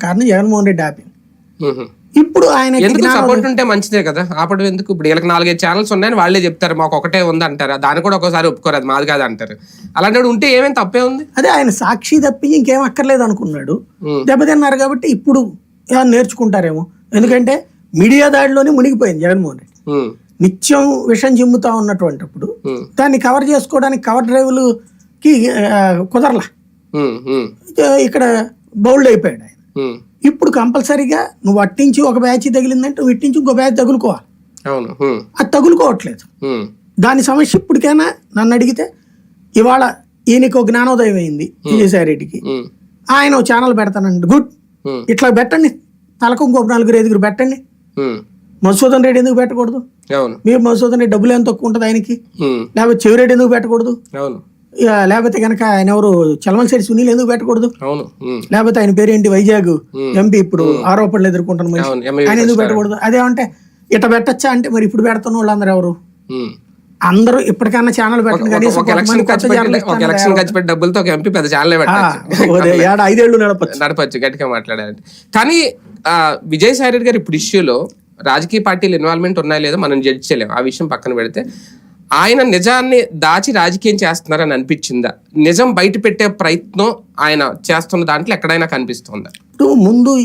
కారణం జగన్మోహన్ రెడ్డి ఆపింది ఉహు. ఇప్పుడు ఆయన ఎందుకు సపోర్ట్ ఉంటే మంచిదే కదా? ఆపడం ఎందుకు? ఇప్పుడు వీళ్ళకి నాలుగైదు ఛానల్స్ ఉన్నాయని వాళ్ళే చెప్తారు మాకు ఒకటే ఉంది అంటారు. దాన్ని కూడా ఒకసారి ఒప్పుకోరు అది మాది కాదు అంటారు. అలాంటి ఉంటే ఏమేమి తప్పే ఉంది? అదే ఆయన సాక్షి తప్పించి ఇంకేం అక్కర్లేదు అనుకున్నాడు. దెబ్బతిన్నారు కాబట్టి ఇప్పుడు నేర్చుకుంటారేమో. ఎందుకంటే మీడియా దాడిలోనే మునిగిపోయింది జగన్మోహన్ రెడ్డి. నిత్యం విషం చిమ్ముతా ఉన్నటువంటిప్పుడు. దాన్ని కవర్ చేసుకోవడానికి కవర్ డ్రైవ్లుకి ఆ, కుదరలా. ఇక్కడ బౌల్డ్ అయిపోయాడు ఆయన. ఇప్పుడు కంపల్సరీగా నువ్వు అట్టించి ఒక బ్యాచ్ తగిలిందంటే నువ్వు ఇట్టించి ఇంకో బ్యాచ్ తగులుకోవాలి. అది తగులుకోవట్లేదు. దాని సమస్య ఇప్పటికైనా నన్ను అడిగితే ఇవాళ ఈయనకి జ్ఞానోదయం అయింది విజయసాయి రెడ్డికి ఉమ్. ఆయన ఛానల్ పెడతానండి గుడ్. ఇట్లా పెట్టండి. తలకు ఇంకొక నలుగురు ఐదుగురు పెట్టండి. మధుసూదన్ రెడ్డి ఎందుకు పెట్టకూడదు? మీరు మధుసూదన్ రెడ్డి డబ్బులు ఎంత తక్కువ ఉంటుంది ఆయనకి. లేకపోతే చెవిరెడ్డి ఎందుకు పెట్టకూడదు? ఇక లేకపోతే కనుక ఆయన ఎవరు చలమలశెట్టి సునీల్ ఎందుకు పెట్టకూడదు? అవును. లేకపోతే ఆయన పేరేంటి వైజాగ్ ఎంపీ ఇప్పుడు ఆరోపణలు ఎదుర్కొంటున్న ఎంఐ ఆయన ఎందుకు పెట్టకూడదు? అదేమంటే ఇట్ట పెట్టచ్చా అంటే మరి ఇప్పుడు పెడుతున్న వాళ్ళందరూ ఎవరు. అందరూ ఇప్పటికైనా ఛానల్ పెట్టండి ఎలక్షన్ ఖర్చు పెట్టి డబ్బులతో ఒక ఎంపీ పెద్ద ఛానలే ఏడ ఐదేళ్ళు నడపచ్చు. నడపచ్చు గట్టిగా మాట్లాడాలంటే. కానీ ఆ, విజయసాయి రెడ్డి గారు ఇప్పుడు ఇష్యూలో రాజకీయ పార్టీలు ఇన్వాల్వ్మెంట్ ఉన్నాయో లేదో మనం జడ్జ్ చేయలేం. ఆ విషయం పక్కన పెడితే ఆయన నిజాన్ని దాచి రాజకీయం చేస్తున్నారని అనిపించిందా? నిజం బయట పెట్టే ప్రయత్నం ఆయన చేస్తున్న దాంట్లో ఎక్కడైనా కనిపిస్తుందా? ముందు